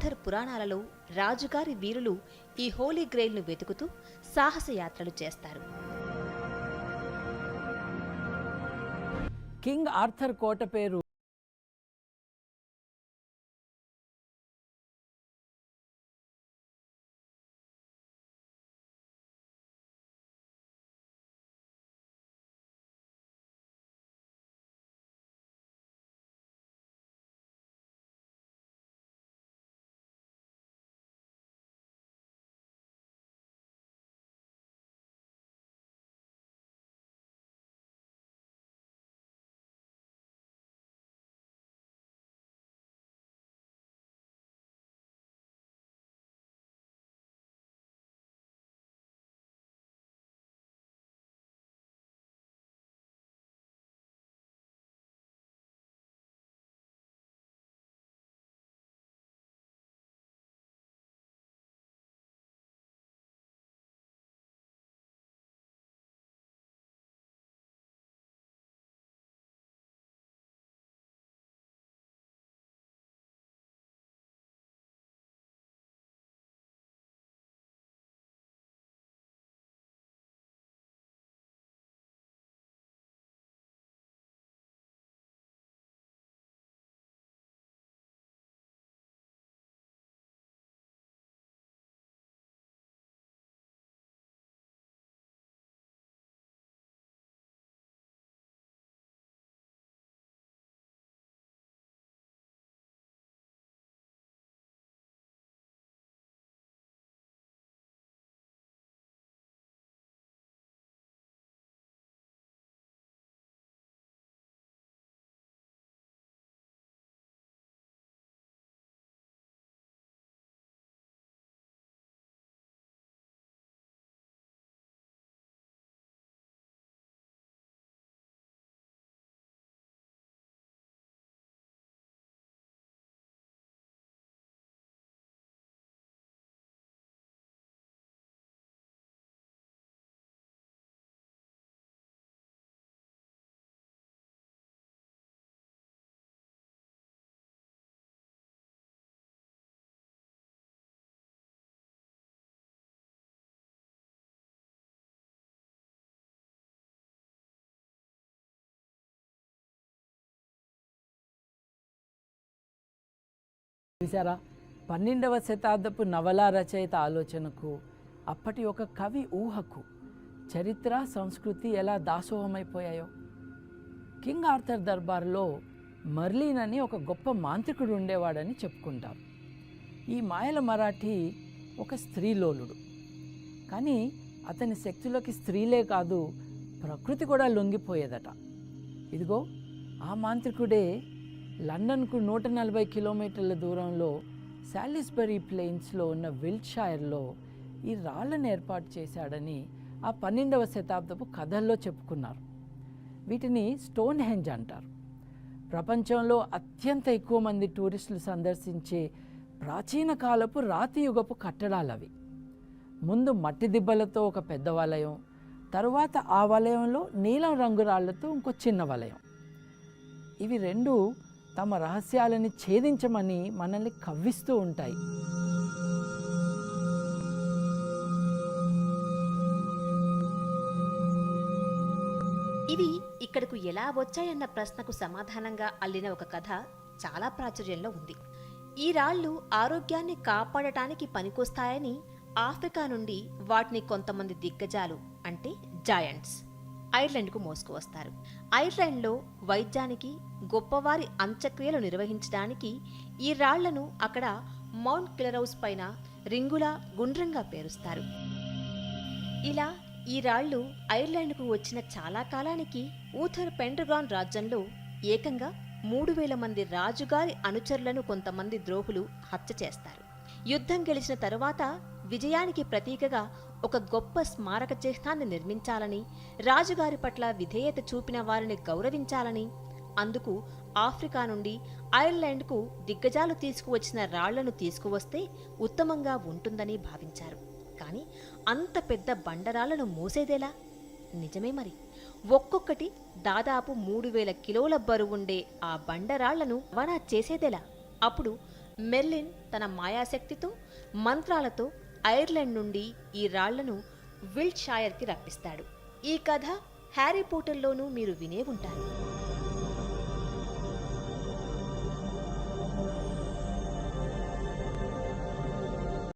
Arthur పురాణాలలో రాజుగారి వీరులు ఈ హోలీ గ్రెయిల్ను వెతుకుతూ సాహసయాత్రలు చేస్తారు. కింగ్ ఆర్థర్ కోట పేరు చూసారా పన్నెండవ శతాబ్దపు నవల రచయిత ఆలోచనకు అప్పటి ఒక కవి ఊహకు చరిత్ర సంస్కృతి ఎలా దాసోహమైపోయాయో? కింగ్ ఆర్థర్ దర్బార్లో మర్లీన్ అని ఒక గొప్ప మాంత్రికుడు ఉండేవాడని చెప్పుకుంటారు. ఈ మాయల మరాఠీ ఒక స్త్రీలోలుడు. కానీ అతని శక్తులకి స్త్రీలే కాదు ప్రకృతి కూడా లొంగిపోయేదట. ఇదిగో ఆ మాంత్రికుడే లండన్కు నూట నలభై కిలోమీటర్ల దూరంలో శాలిస్బరీ ప్లెయిన్స్లో ఉన్న విల్షైర్లో ఈ రాళ్ళను ఏర్పాటు చేశాడని ఆ పన్నెండవ శతాబ్దపు కథల్లో చెప్పుకున్నారు. వీటిని స్టోన్ హెంజ్ అంటారు. ప్రపంచంలో అత్యంత ఎక్కువ మంది టూరిస్టులు సందర్శించే ప్రాచీన కాలపు రాతి యుగపు కట్టడాలు అవి ముందు మట్టి దిబ్బలతో ఒక పెద్ద వలయం తరువాత ఆ వలయంలో నీలం రంగు రాళ్ళతో ఇంకో చిన్న వలయం. ఇవి రెండు తమ రహస్యాలని ఛేదించమని మనల్ని కవ్విస్తూ ఉంటాయి. ఇవి ఇక్కడకు ఎలా వచ్చాయన్న ప్రశ్నకు సమాధానంగా అల్లిన ఒక కథ చాలా ప్రాచుర్యంలో ఉంది. ఈ రాళ్ళు ఆరోగ్యాన్ని కాపాడటానికి పనికొస్తాయని ఆఫ్రికా నుండి వాటిని కొంతమంది దిగ్గజాలు అంటే జాయంట్స్. ఐర్లాండ్కు మోసుకువస్తారు. ఐర్లాండ్లో వైద్యానికి గొప్పవారి అంత్యక్రియలు నిర్వహించడానికి ఈ రాళ్ళను అక్కడ మౌంట్ కిలరౌస్ పైన రింగులా గుండ్రంగా పేరుస్తారు. ఇలా ఈ రాళ్ళు ఐర్లాండ్కు వచ్చిన చాలా కాలానికి ఊథర్ పెండ్రగాన్ రాజ్యంలో ఏకంగా మూడు వేల మంది రాజుగారి అనుచరులను కొంతమంది ద్రోహులు హత్య చేస్తారు. యుద్ధం గెలిచిన తరువాత విజయానికి ప్రతీకగా ఒక గొప్ప స్మారక చిహ్నాన్ని నిర్మించాలని రాజుగారి పట్ల విధేయత చూపిన వారిని గౌరవించాలని అందుకు ఆఫ్రికా నుండి ఐర్లాండ్కు దిగ్గజాలు తీసుకువచ్చిన రాళ్ళను తీసుకువస్తే ఉత్తమంగా ఉంటుందని భావించారు. కానీ అంత పెద్ద బండరాళ్ళను మోసేదేలా? నిజమే మరి. ఒక్కొక్కటి దాదాపు మూడు వేల కిలోల బరువుండే ఆ బండరాళ్ళను రవాణా చేసేదేలా? అప్పుడు మెర్లిన్ తన మాయాశక్తితో మంత్రాలతో ఐర్లాండ్ నుండి ఈ రాళ్ళను విల్ట్ షాయర్కి రప్పిస్తాడు. ఈ కథ హ్యారీ పోటర్లోనూ మీరు వినే ఉంటారు.